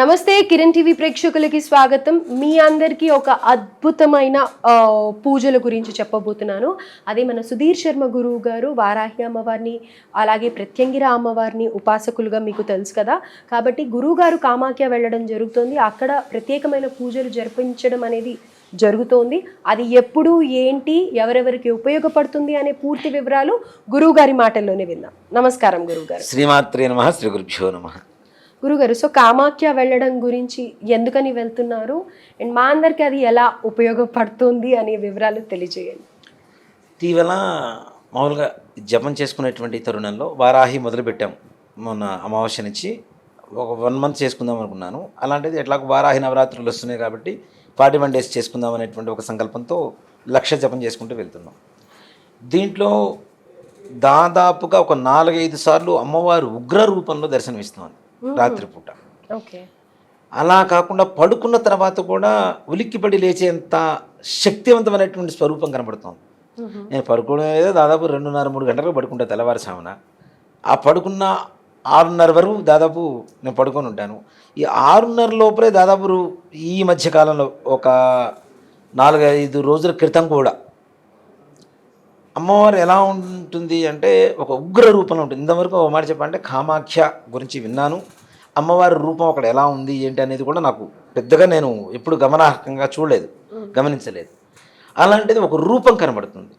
నమస్తే కిరణ్ టీవీ ప్రేక్షకులకి స్వాగతం. మీ అందరికీ ఒక అద్భుతమైన పూజల గురించి చెప్పబోతున్నాను. అదే మన సుధీర్ శర్మ గురువు గారు వారాహి అమ్మవారిని అలాగే ప్రత్యంగిర అమ్మవారిని ఉపాసకులుగా మీకు తెలుసు కదా. కాబట్టి గురువు గారు కామాఖ్య వెళ్ళడం జరుగుతుంది. అక్కడ ప్రత్యేకమైన పూజలు జరిపించడం అనేది జరుగుతోంది. అది ఎప్పుడు ఏంటి ఎవరెవరికి ఉపయోగపడుతుంది అనే పూర్తి వివరాలు గురువు గారి మాటల్లోనే విందాం. నమస్కారం గురువు గారు. శ్రీమాత్రే నమ శ్రీ గురుభ్యో నమ. గురుగారు సో కామాఖ్య వెళ్ళడం గురించి ఎందుకని వెళ్తున్నారు? అండ్ మా అందరికి అది ఎలా ఉపయోగపడుతుంది అనే వివరాలు తెలియజేయండి. ఇటీవల మామూలుగా జపం చేసుకునేటువంటి తరుణంలో వారాహి మొదలుపెట్టాం మొన్న అమావాస్య నుంచి ఒక వన్ మంత్ చేసుకుందాం అనుకున్నాను. అలాంటిది ఎట్లాగో వారాహి నవరాత్రులు వస్తున్నాయి కాబట్టి ఫార్టీ వన్ డేస్ చేసుకుందాం అనేటువంటి ఒక సంకల్పంతో లక్ష జపం చేసుకుంటూ వెళ్తున్నాం. దీంట్లో దాదాపుగా ఒక నాలుగైదు సార్లు అమ్మవారు ఉగ్ర రూపంలో దర్శనమిస్తుంది రాత్రిపూట. ఓకే. అలా కాకుండా పడుకున్న తర్వాత కూడా ఉలిక్కిపడి లేచేంత శక్తివంతమైనటువంటి స్వరూపం కనబడుతోంది. నేను పడుకోవడం ఏదో దాదాపు రెండున్నర మూడు గంటలకు పడుకుంటా తెల్లవారుసామున. ఆ పడుకున్న ఆరున్నర వరకు దాదాపు నేను పడుకొని ఉంటాను. ఈ ఆరున్నర లోపలే దాదాపు ఈ మధ్య కాలంలో ఒక నాలుగైదు రోజుల క్రితం కూడా అమ్మవారు ఎలా ఉంటుంది అంటే ఒక ఉగ్ర రూపంలో ఉంటుంది. ఇంతవరకు ఒక మాట చెప్పాలంటే కామాఖ్య గురించి విన్నాను. అమ్మవారి రూపం అక్కడ ఎలా ఉంది ఏంటి అనేది కూడా నాకు పెద్దగా నేను ఎప్పుడు గమనార్హంగా చూడలేదు గమనించలేదు. అలాంటిది ఒక రూపం కనబడుతుంది.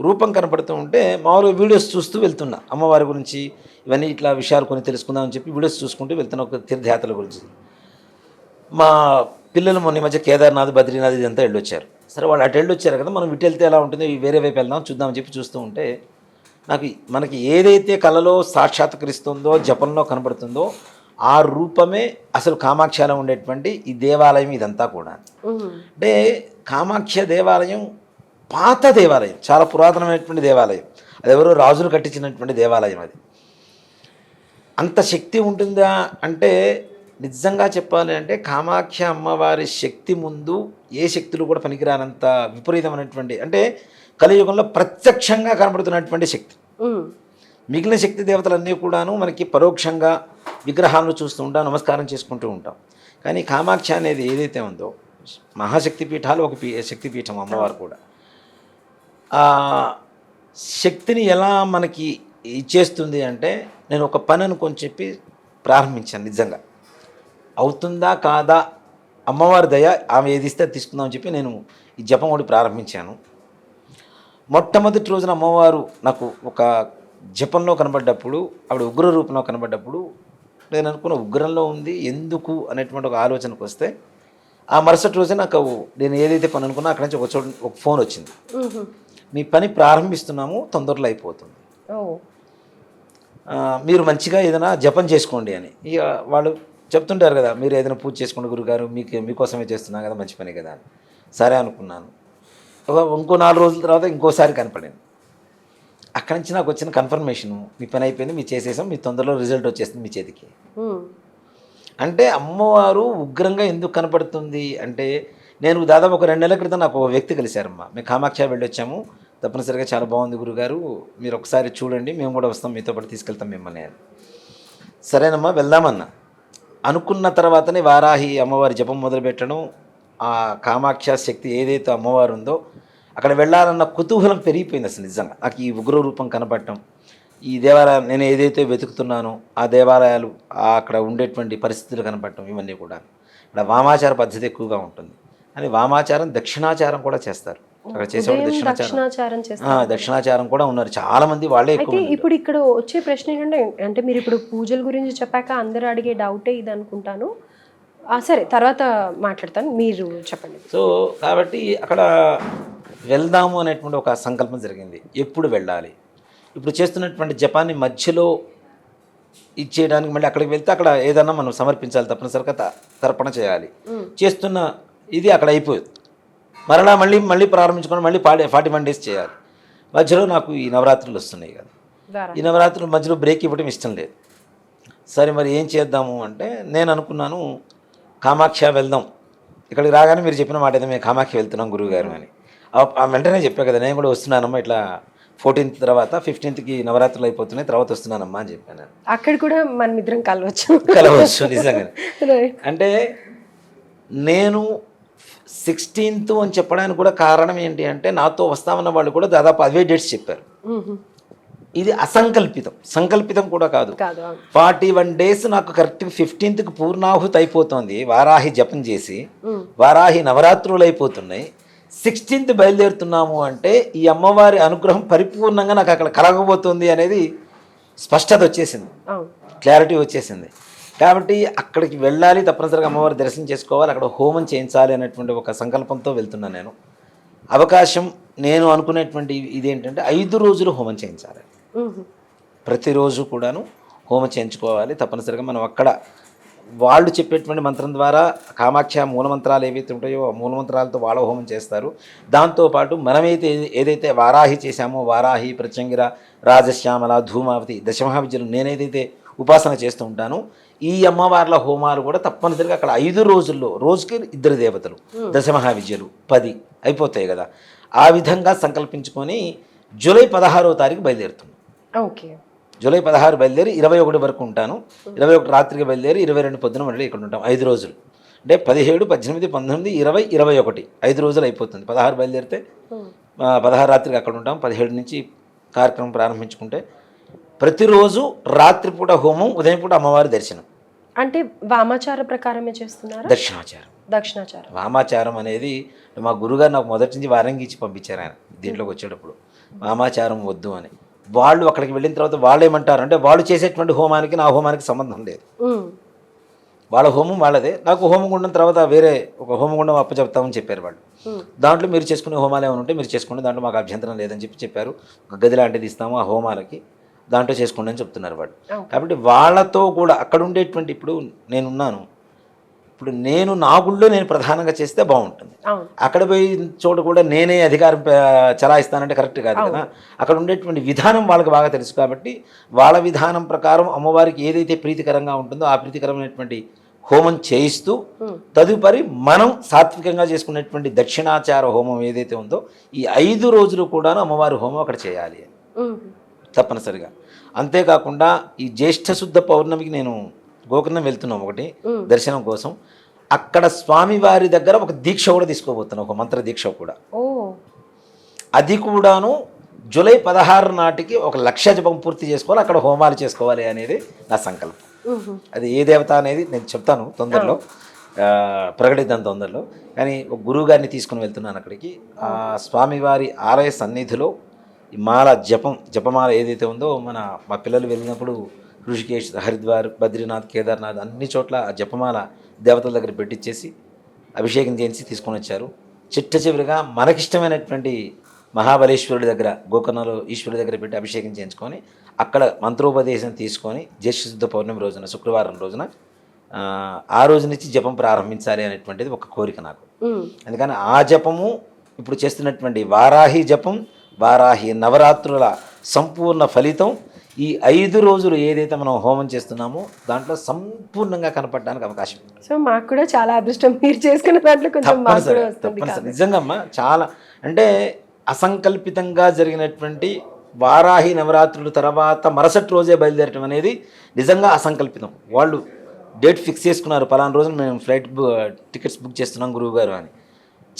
రూపం కనబడుతూ ఉంటే మామూలుగా వీడియోస్ చూస్తూ వెళ్తున్నా. అమ్మవారి గురించి ఇవన్నీ ఇట్లా విషయాలు కొన్ని తెలుసుకుందామని చెప్పి వీడియోస్ చూసుకుంటూ వెళ్తున్నా ఒక తీర్థయాత్రల గురించి. మా పిల్లలు మొన్న మధ్య కేదార్నాథ్ బద్రీనాథ్ ఇదంతా వెళ్ళొచ్చారు. సరే వాళ్ళు అటు వెళ్ళొచ్చారు కదా మనం ఇటు వెళ్తే ఎలా ఉంటుందో వేరే వైపు వెళ్దాం చూద్దామని చెప్పి చూస్తూ ఉంటే నాకు మనకి ఏదైతే కళలో సాక్షాత్కరిస్తుందో జపంలో కనబడుతుందో ఆ రూపమే అసలు కామాఖ్యలో ఉండేటువంటి ఈ దేవాలయం ఇదంతా కూడా. అంటే కామాఖ్య దేవాలయం పాత దేవాలయం చాలా పురాతనమైనటువంటి దేవాలయం. అది ఎవరో రాజులు కట్టించినటువంటి దేవాలయం అది. అంత శక్తి ఉంటుందా అంటే నిజంగా చెప్పాలి అంటే కామాఖ్య అమ్మవారి శక్తి ముందు ఏ శక్తులు కూడా పనికిరానంత విపరీతమైనటువంటి అంటే కలియుగంలో ప్రత్యక్షంగా కనబడుతున్నటువంటి శక్తి. మిగిలిన శక్తి దేవతలన్నీ కూడాను మనకి పరోక్షంగా విగ్రహాలను చూస్తూ ఉంటాం నమస్కారం చేసుకుంటూ ఉంటాం. కానీ కామాఖ్య అనేది ఏదైతే ఉందో మహాశక్తి పీఠాలు ఒక పీ శక్తి పీఠం అమ్మవారు కూడా. ఆ శక్తిని ఎలా మనకి ఇచ్చేస్తుంది అంటే నేను ఒక పని అనుకొని చెప్పి ప్రారంభించాను నిజంగా. అవుతుందా కాదా? అమ్మవారి దయ ఆమె ఏది ఇస్తే తీసుకుందామని చెప్పి నేను ఈ జపం ఒకటి ప్రారంభించాను. మొట్టమొదటి రోజున అమ్మవారు నాకు ఒక జపంలో కనబడ్డప్పుడు ఆవిడ ఉగ్ర రూపంలో కనబడ్డప్పుడు నేను అనుకున్న ఉగ్రంలో ఉంది ఎందుకు అనేటువంటి ఒక ఆలోచనకు వస్తే ఆ మరుసటి రోజే నాకు నేను ఏదైతే పని అనుకున్నా అక్కడి నుంచి ఒక చోట ఒక ఫోన్ వచ్చింది. మీ పని ప్రారంభిస్తున్నాము తొందరలో అయిపోతుంది. మీరు మంచిగా ఏదైనా జపం చేసుకోండి అని. ఇక వాళ్ళు చెప్తుంటారు కదా మీరు ఏదైనా పూజ చేసుకోండి గురుగారు మీకు మీకోసమే చేస్తున్నా కదా మంచి పని కదా అని. సరే అనుకున్నాను. ఇంకో నాలుగు రోజుల తర్వాత ఇంకోసారి కనపడింది. అక్కడి నుంచి నాకు వచ్చిన కన్ఫర్మేషను మీ పని అయిపోయింది మీరు చేసేసాం మీ తొందరలో రిజల్ట్ వచ్చేస్తుంది మీ చేతికి. అంటే అమ్మవారు ఉగ్రంగా ఎందుకు కనపడుతుంది అంటే నేను దాదాపు ఒక రెండు నెలల క్రితం నాకు ఒక వ్యక్తి కలిశారమ్మా. మేము కామాఖ్య వెళ్ళొచ్చాము. తప్పనిసరిగా చాలా బాగుంది గురుగారు. మీరు ఒకసారి చూడండి మేము కూడా వస్తాం మీతో పాటు తీసుకెళ్తాం మిమ్మల్ని అని. సరేనమ్మా వెళ్దామన్నా. అనుకున్న తర్వాతనే వారాహి అమ్మవారి జపం మొదలుపెట్టడం ఆ కామాక్ష శక్తి ఏదైతే అమ్మవారు ఉందో అక్కడ వెళ్ళాలన్న కుతూహలం పెరిగిపోయింది అసలు నిజంగా. నాకు ఈ ఉగ్ర రూపం కనపడటం ఈ దేవాలయం నేను ఏదైతే వెతుకుతున్నానో ఆ దేవాలయాలు అక్కడ ఉండేటువంటి పరిస్థితులు కనపడటం ఇవన్నీ కూడా ఇక్కడ వామాచార పద్ధతి ఎక్కువగా ఉంటుంది. అని వామాచారం దక్షిణాచారం కూడా చేస్తారు. అక్కడ చేసేవాళ్ళు దక్షిణాచారం. దక్షిణాచారం కూడా ఉన్నారు. చాలా మంది వాళ్ళే అయితే. ఇప్పుడు ఇక్కడ వచ్చే ప్రశ్న ఏంటంటే అంటే మీరు ఇప్పుడు పూజల గురించి చెప్పాక అందరూ అడిగే డౌటే ఇది అనుకుంటాను సరే తర్వాత మాట్లాడతాను. మీరు చెప్పండి. సో కాబట్టి అక్కడ వెళ్దాము అనేటువంటి ఒక సంకల్పం జరిగింది. ఎప్పుడు వెళ్ళాలి? ఇప్పుడు చేస్తున్నటువంటి జపాన్ని మధ్యలో ఇచ్చేయడానికి మళ్ళీ అక్కడికి వెళ్తే అక్కడ ఏదన్నా మనం సమర్పించాలి తప్పనిసరిగా తర్పణ చేయాలి. చేస్తున్న ఇది అక్కడ అయిపోయింది మరలా మళ్ళీ మళ్ళీ ప్రారంభించుకొని మళ్ళీ ఫార్టీ ఫార్టీ వన్ డేస్ చేయాలి. మధ్యలో నాకు ఈ నవరాత్రులు వస్తున్నాయి కదా. ఈ నవరాత్రుల మధ్యలో బ్రేక్ ఇవ్వడం ఇష్టం లేదు. సరే మరి ఏం చేద్దాము అంటే నేను అనుకున్నాను కామాఖ్య వెళ్దాం. ఇక్కడికి రాగానే మీరు చెప్పిన మాట అయితే మేము కామాఖ్య వెళ్తున్నాం గురువుగారు అని. వెంటనే చెప్పా కదా నేను కూడా వస్తున్నానమ్మా ఇట్లా ఫోర్టీన్త్ తర్వాత ఫిఫ్టీన్త్కి నవరాత్రులు అయిపోతున్నాయి తర్వాత వస్తున్నానమ్మా అని చెప్పాను. అక్కడ కూడా మన ఇద్దరం కలవచ్చు. కలవచ్చు నిజంగా. అంటే నేను సిక్స్టీన్త్ అని చెప్పడానికి కూడా కారణం ఏంటి అంటే నాతో వస్తామన్న వాళ్ళు కూడా దాదాపు అవే డేట్స్ చెప్పారు. ఇది అసంకల్పితం. సంకల్పితం కూడా కాదు. ఫార్టీ వన్ డేస్ నాకు కరెక్ట్ ఫిఫ్టీన్త్కి పూర్ణాహుతి అయిపోతుంది. వారాహి జపం చేసి. వారాహి నవరాత్రులు అయిపోతున్నాయి. సిక్స్టీన్త్ బయలుదేరుతున్నాము అంటే ఈ అమ్మవారి అనుగ్రహం పరిపూర్ణంగా నాకు అక్కడ కలగబోతుంది అనేది స్పష్టత వచ్చేసింది. క్లారిటీ వచ్చేసింది. కాబట్టి అక్కడికి వెళ్ళాలి తప్పనిసరిగా అమ్మవారి దర్శనం చేసుకోవాలి అక్కడ హోమం చేయించాలి అనేటువంటి ఒక సంకల్పంతో వెళ్తున్నాను నేను. అవకాశం నేను అనుకునేటువంటి ఇదేంటంటే ఐదు రోజులు హోమం చేయించాలి. ప్రతిరోజు కూడాను హోమం చేయించుకోవాలి. తప్పనిసరిగా మనం అక్కడ వాళ్ళు చెప్పేటువంటి మంత్రం ద్వారా కామాఖ్య మూలమంత్రాలు ఏవైతే ఉంటాయో ఆ మూలమంత్రాలతో వాళ్ళ హోమం చేస్తారు. దాంతోపాటు మనమైతే ఏదైతే వారాహి చేశామో వారాహి ప్రత్యంగిర రాజశ్యామల ధూమావతి దశమహావిద్యలు నేనేదైతే ఉపాసన చేస్తూ ఉంటానో. ఈ అమ్మవార్ల హోమాలు కూడా తప్పనిసరిగా అక్కడ ఐదు రోజుల్లో రోజుకి ఇద్దరు దేవతలు దశమహావిద్యలు పది అయిపోతాయి కదా. ఆ విధంగా సంకల్పించుకొని జూలై పదహారవ తారీఖు బయలుదేరుతున్నాం ఓకే. జూలై పదహారు బయలుదేరి ఇరవై ఒకటి వరకు ఉంటాను. ఇరవై ఒకటి రాత్రికి బయలుదేరి ఇరవై రెండు పొద్దున మళ్ళీ ఇక్కడ ఉంటాం. ఐదు రోజులు. అంటే పదిహేడు పద్దెనిమిది పంతొమ్మిది ఇరవై ఇరవై ఒకటి. ఐదు రోజులు అయిపోతుంది. పదహారు బయలుదేరితే పదహారు రాత్రికి అక్కడ ఉంటాం. పదిహేడు నుంచి కార్యక్రమం ప్రారంభించుకుంటే ప్రతిరోజు రాత్రిపూట హోమం ఉదయం పూట అమ్మవారి దర్శనం. అంటే వామాచార ప్రకారమే చేస్తున్నారా? దక్షిణాచారం. దక్షిణాచారం. వామాచారం అనేది మా గురుగారు నాకు మొదటి నుంచి వారంగి ఇచ్చి పంపించారు ఆయన దీంట్లోకి వచ్చేటప్పుడు. వామాచారం వద్దు అని. వాళ్ళు అక్కడికి వెళ్ళిన తర్వాత వాళ్ళు ఏమంటారు అంటే వాళ్ళు చేసేటువంటి హోమానికి నా హోమానికి సంబంధం లేదు. వాళ్ళ హోమం వాళ్ళదే. నాకు హోమగుండం తర్వాత వేరే ఒక హోమగుండం అప్పచెప్తామని చెప్పారు వాళ్ళు. దాంట్లో మీరు చేసుకునే హోమాలు ఏమైనా ఉంటే మీరు చేసుకోండి దాంట్లో మాకు అభ్యంతరం లేదని చెప్పి చెప్పారు. ఒక గది లాంటిది ఇస్తాము ఆ హోమాలకి. దాంట్లో చేసుకోండి అని చెప్తున్నారు వాళ్ళు Okay. కాబట్టి వాళ్ళతో కూడా అక్కడ ఉండేటువంటి ఇప్పుడు నేనున్నాను. ఇప్పుడు నేను నా గుళ్ళో నేను ప్రధానంగా చేస్తే బాగుంటుంది. అక్కడ పోయి చోట కూడా నేనే అధికారం చలాయిస్తానంటే కరెక్ట్ కాదు కదా. అక్కడ ఉండేటువంటి విధానం వాళ్ళకి బాగా తెలుసు కాబట్టి వాళ్ళ విధానం ప్రకారం అమ్మవారికి ఏదైతే ప్రీతికరంగా ఉంటుందో ఆ ప్రీతికరమైనటువంటి హోమం చేయిస్తూ. తదుపరి మనం సాత్వికంగా చేసుకునేటువంటి దక్షిణాచార హోమం ఏదైతే ఉందో ఈ ఐదు రోజులు కూడాను అమ్మవారి హోమం అక్కడ చేయాలి. తప్పనిసరిగా. అంతేకాకుండా ఈ జ్యేష్ఠ శుద్ధ పౌర్ణమికి నేను గోకర్ణం వెళ్తున్నాం ఒకటి. దర్శనం కోసం. అక్కడ స్వామివారి దగ్గర ఒక దీక్ష కూడా తీసుకోబోతున్నాం ఒక మంత్ర దీక్ష కూడా. అది కూడాను జూలై పదహారు నాటికి ఒక లక్ష జపం పూర్తి చేసుకోవాలి అక్కడ హోమాలు చేసుకోవాలి అనేది నా సంకల్పం. అది ఏ దేవత అనేది నేను చెప్తాను తొందరలో. ఆ, ప్రకటిద్దాం తొందరలో. కానీ ఒక గురువు గారిని తీసుకుని వెళ్తున్నాను అక్కడికి. ఆ స్వామివారి ఆలయ సన్నిధిలో మాల జపం జపమాల ఏదైతే ఉందో మన మా పిల్లలు వెళ్ళినప్పుడు ఋషికేశ్ హరిద్వార్ బద్రీనాథ్ కేదార్నాథ్ అన్ని చోట్ల ఆ జపమాల దేవతల దగ్గర పెట్టించేసి అభిషేకం చేసి తీసుకొని వచ్చారు చిట్ట చివరిగా మనకిష్టమైనటువంటి మహాబలేశ్వరుడి దగ్గర గోకర్ణలో ఈశ్వరుడి దగ్గర పెట్టి అభిషేకం చేయించుకొని అక్కడ మంత్రోపదేశం తీసుకొని జ్యేష్ఠ శుద్ధ పౌర్ణమి రోజున శుక్రవారం రోజున ఆ, రోజు నుంచి జపం ప్రారంభించాలి అనేటువంటిది ఒక కోరిక నాకు. అందుకని ఆ జపము ఇప్పుడు చేస్తున్నటువంటి వారాహి జపం వారాహి నవరాత్రుల సంపూర్ణ ఫలితం ఈ ఐదు రోజులు ఏదైతే మనం హోమం చేస్తున్నామో దాంట్లో సంపూర్ణంగా కనపడడానికి అవకాశం. సో మాకు కూడా చాలా అదృష్టం. మీరు చేసుకున్న దాంట్లో కొంచెం నిజంగా అమ్మా చాలా. అంటే అసంకల్పితంగా జరిగినటువంటి వారాహి నవరాత్రుల తర్వాత మరుసటి రోజే బయలుదేరటం అనేది నిజంగా అసంకల్పితం. వాళ్ళు డేట్ ఫిక్స్ చేసుకున్నారు పలానా రోజున మేము ఫ్లైట్ టికెట్స్ బుక్ చేస్తున్నాం గురువు గారు అని.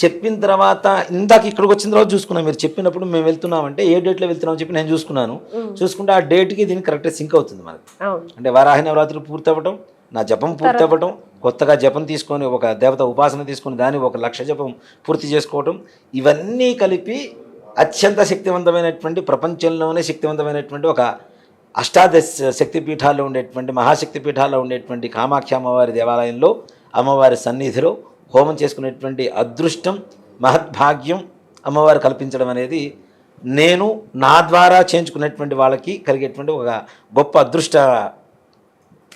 చెప్పిన తర్వాత ఇందాక ఇక్కడికి వచ్చిన తర్వాత చూసుకున్నాం. మీరు చెప్పినప్పుడు మేము వెళ్తున్నామంటే ఏ డేట్లో వెళ్తున్నామని చెప్పి నేను చూసుకున్నాను. చూసుకుంటే ఆ డేట్కి దీనికి కరెక్ట్గా సింక్ అవుతుంది మనకి అంటే వారాహి నవరాత్రులు పూర్తి అవ్వటం నా జపం పూర్తి అవ్వటం కొత్తగా జపం తీసుకొని ఒక దేవత ఉపాసన తీసుకొని దాన్ని ఒక లక్ష జపం పూర్తి చేసుకోవటం ఇవన్నీ కలిపి అత్యంత శక్తివంతమైనటువంటి ప్రపంచంలోనే శక్తివంతమైనటువంటి ఒక అష్టాదశ శక్తి పీఠాల్లో ఉండేటువంటి మహాశక్తి పీఠాల్లో ఉండేటువంటి కామాఖ్య అమ్మవారి దేవాలయంలో అమ్మవారి సన్నిధిలో హోమం చేసుకునేటువంటి అదృష్టం మహద్భాగ్యం అమ్మవారు కల్పించడం అనేది నేను నా ద్వారా చేయించుకునేటువంటి వాళ్ళకి కలిగేటువంటి ఒక గొప్ప అదృష్ట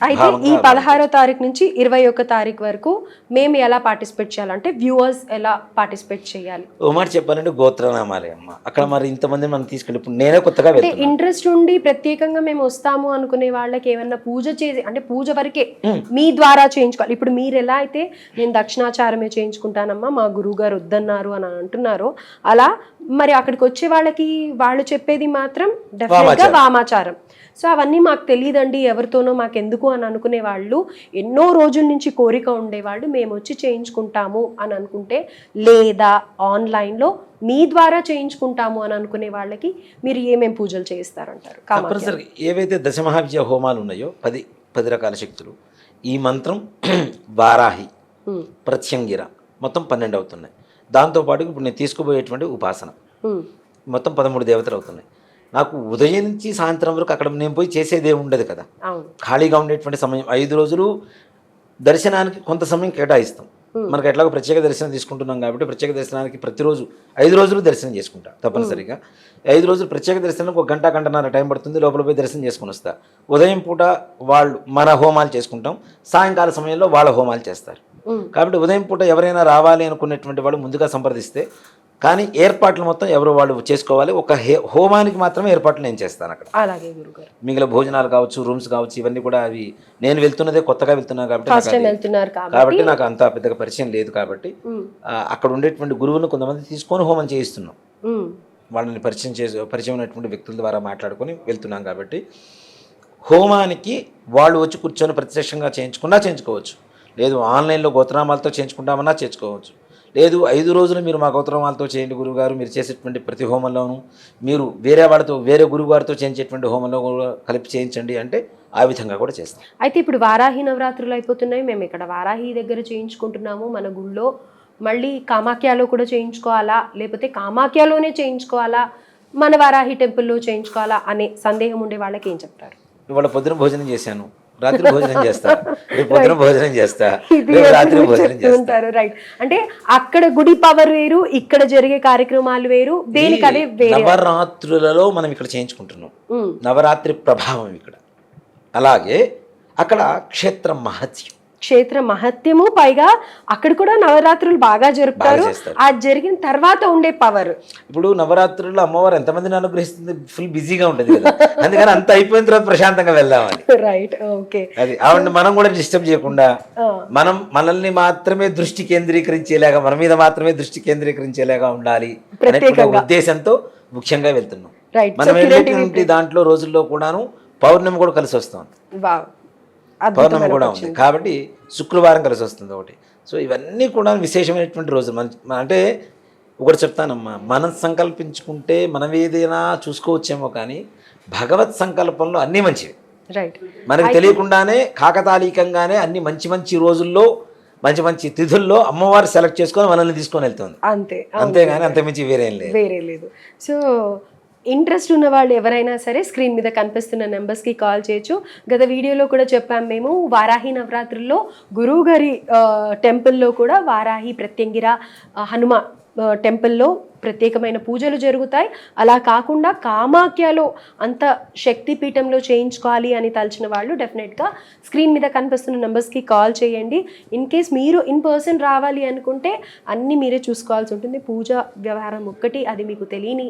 అయితే ఈ పదహారో తారీఖు నుంచి ఇరవై ఒక్క తారీఖు వరకు మేము ఎలా పార్టిసిపేట్ చేయాలంటే వ్యూవర్స్ ఎలా పార్టిసిపేట్ చేయాలి? మాట చెప్పాలంటే గోత్రనామాలే అమ్మ. అక్కడ మరి ఇంతమంది మనం తీసుకెళ్ళి ఇప్పుడు నేనే కొత్తగా అంటే ఇంట్రెస్ట్ ఉండి ప్రత్యేకంగా మేము వస్తాము అనుకునే వాళ్ళకి ఏమన్నా పూజ చేసి అంటే పూజ వరకే మీ ద్వారా చేయించుకోవాలి. ఇప్పుడు మీరు ఎలా అయితే నేను దక్షిణాచారమే చేయించుకుంటానమ్మా మా గురువు గారు వద్దన్నారు అని అంటున్నారో అలా మరి అక్కడికి వచ్చే వాళ్ళకి వాళ్ళు చెప్పేది మాత్రం డెఫినెట్గా వామాచారం. వామాచారం. సో అవన్నీ మాకు తెలియదండి ఎవరితోనో మాకు ఎందుకు అని అనుకునే వాళ్ళు ఎన్నో రోజుల నుంచి కోరిక ఉండేవాళ్ళు మేము వచ్చి చేయించుకుంటాము అని అనుకుంటే లేదా ఆన్లైన్లో మీ ద్వారా చేయించుకుంటాము అని అనుకునే వాళ్ళకి మీరు ఏమేం పూజలు చేయిస్తారంటారు? కామాఖ్య. తప్పనిసరిగా ఏవైతే దశమహావిద్య హోమాలు ఉన్నాయో పది పది రకాల శక్తులు ఈ మంత్రం వారాహి ప్రత్యంగిర మొత్తం పన్నెండు అవుతున్నాయి. దాంతోపాటు ఇప్పుడు నేను తీసుకుపోయేటువంటి ఉపాసన. మొత్తం పదమూడు దేవతలు అవుతున్నాయి. నాకు ఉదయం నుంచి సాయంత్రం వరకు అక్కడ నేను పోయి చేసేది ఉండదు కదా. ఖాళీగా ఉండేటువంటి సమయం ఐదు రోజులు దర్శనానికి కొంత సమయం కేటాయిస్తాం. మనకు ఎట్లాగో ప్రత్యేక దర్శనం తీసుకుంటున్నాం కాబట్టి ప్రత్యేక దర్శనానికి ప్రతిరోజు ఐదు రోజులు దర్శనం చేసుకుంటా తప్పనిసరిగా. ఐదు రోజులు ప్రత్యేక దర్శనానికి ఒక గంట గంటన్నర టైం పడుతుంది. లోపల పోయి దర్శనం చేసుకుని వస్తా. ఉదయం పూట వాళ్ళు మన హోమాలు చేసుకుంటాం. సాయంకాల సమయంలో వాళ్ళ హోమాలు చేస్తారు. కాబట్టి ఉదయం పూట ఎవరైనా రావాలి అనుకునేటువంటి వాళ్ళు ముందుగా సంప్రదిస్తే కానీ ఏర్పాట్లు మొత్తం ఎవరు వాళ్ళు చేసుకోవాలి ఒక హే హోమానికి మాత్రమే ఏర్పాట్లు నేను చేస్తాను అక్కడ. అలాగే గురుగారు. మిగిలిన భోజనాలు కావచ్చు రూమ్స్ కావచ్చు ఇవన్నీ కూడా అవి నేను వెళ్తున్నదే కొత్తగా వెళ్తున్నా కాబట్టి కాబట్టి నాకు అంత పెద్దగా పరిచయం లేదు కాబట్టి అక్కడ ఉండేటువంటి గురువును కొంతమంది తీసుకొని హోమం చేయిస్తున్నాం. వాళ్ళని పరిచయం చేసి పరిచయం ఉన్నటువంటి వ్యక్తుల ద్వారా మాట్లాడుకొని వెళ్తున్నాం కాబట్టి హోమానికి వాళ్ళు వచ్చి కూర్చొని ప్రత్యక్షంగా చేయించుకున్నా చేయించుకోవచ్చు. లేదు ఆన్లైన్లో గోత్రనామాలతో చేయించుకుంటామన్నా చేయించుకోవచ్చు. లేదు ఐదు రోజులు మీరు మా గోత్రనామాలతో చేయండి గురువుగారు మీరు చేసేటువంటి ప్రతి హోమంలోనూ. మీరు వేరే వాళ్ళతో వేరే గురువుగారితో చేయించేటువంటి హోమంలో కూడా కలిపి చేయించండి అంటే ఆ విధంగా కూడా చేస్తాం. అయితే ఇప్పుడు వారాహి నవరాత్రులు అయిపోతున్నాయి మేము ఇక్కడ వారాహి దగ్గర చేయించుకుంటున్నాము మన గుళ్ళో. మళ్ళీ కామాఖ్యలో కూడా చేయించుకోవాలా? లేకపోతే కామాఖ్యలోనే చేయించుకోవాలా? మన వారాహి టెంపుల్లో చేయించుకోవాలా? అనే సందేహం ఉండే వాళ్ళకి ఏం చెప్తారు? ఇవాళ పొద్దున భోజనం చేశాను. రాత్రి భోజనం చేస్తా. రేపు పొద్దున భోజనం చేస్తా. రేపు రాత్రి భోజనం చెప్తూ చేస్తా. ఉంటారు? రైట్ అంటే అక్కడ గుడి పవర్ వేరు ఇక్కడ జరిగే కార్యక్రమాలు వేరు దేనికి అదే నవరాత్రులలో మనం ఇక్కడ చేయించుకుంటున్నాం. ఉమ్, నవరాత్రి ప్రభావం ఇక్కడ. అలాగే అక్కడ క్షేత్ర మహత్యం. క్షేత్ర మహత్యము. పైగా అక్కడ కూడా నవరాత్రులు బాగా జరుపుతారు. ఆ జరిగిన తర్వాత ఉండే పవర్. ఇప్పుడు నవరాత్రుల్లో అమ్మవారు ఎంతమందిని అనుగ్రహిస్తుంది? ఫుల్ బిజీగా ఉంటుంది కదా. అందుకని అంత అయిపోయిన తర్వాత ప్రశాంతంగా వెళ్దామని. రైట్ ఓకే అది ఆవిడ మనం కూడా డిస్టర్బ్ చేయకుండా మనం మనల్ని మాత్రమే దృష్టి కేంద్రీకరించేలాగా మన మీద మాత్రమే దృష్టి కేంద్రీకరించేలాగా ఉండాలి ఉద్దేశంతో ముఖ్యంగా వెళ్తున్నాం. మనం వెళ్ళేటువంటి దాంట్లో రోజుల్లో కూడాను పౌర్ణమి కూడా కలిసి వస్తుంది వావ్ పౌర్ణమి కూడా ఉంది. కాబట్టి శుక్రవారం కలిసి వస్తుంది ఒకటి. సో ఇవన్నీ కూడా విశేషమైనటువంటి రోజు. మన మన- అంటే ఒకటి చెప్తానమ్మా మనం సంకల్పించుకుంటే మనం ఏదైనా చూసుకోవచ్చేమో కానీ భగవత్ సంకల్పంలో అన్నీ మంచివి. రైట్ మనకు తెలియకుండానే కాకతాళీకంగానే అన్ని మంచి మంచి రోజుల్లో మంచి మంచి తిథుల్లో అమ్మవారు సెలెక్ట్ చేసుకొని మనల్ని తీసుకొని వెళ్తుంది. అంతే అంతేగాని అంతమించి వేరేం లేదు. వేరే లేదు. సో ఇంట్రెస్ట్ ఉన్న వాళ్ళు ఎవరైనా సరే స్క్రీన్ మీద కనిపిస్తున్న నెంబర్స్కి కాల్ చేయొచ్చు. గత వీడియోలో కూడా చెప్పాము మేము వారాహి నవరాత్రుల్లో గురువుగారి టెంపుల్లో కూడా వారాహి ప్రత్యంగిర హనుమ టెంపుల్లో ప్రత్యేకమైన పూజలు జరుగుతాయి. అలా కాకుండా కామాఖ్యలో అంత శక్తిపీఠంలో చేయించుకోవాలి అని తలచిన వాళ్ళు డెఫినెట్గా స్క్రీన్ మీద కనిపిస్తున్న నెంబర్స్కి కాల్ చేయండి. ఇన్ కేస్ మీరు ఇన్ పర్సన్ రావాలి అనుకుంటే అన్నీ మీరే చూసుకోవాల్సి ఉంటుంది. పూజ వ్యవహారం ఒక్కటి అది మీకు తెలియని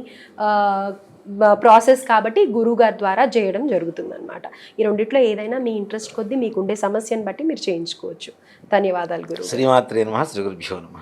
ప్రాసెస్ కాబట్టి గురువుగారి ద్వారా చేయడం జరుగుతుందన్నమాట. ఈ రెండిట్లో ఏదైనా మీ ఇంట్రెస్ట్ కొద్దీ మీకు ఉండే సమస్యను బట్టి మీరు చేయించుకోవచ్చు. ధన్యవాదాలు గురు. శ్రీమాత్రే నమ శ్రీ గురుభ్యో నమ.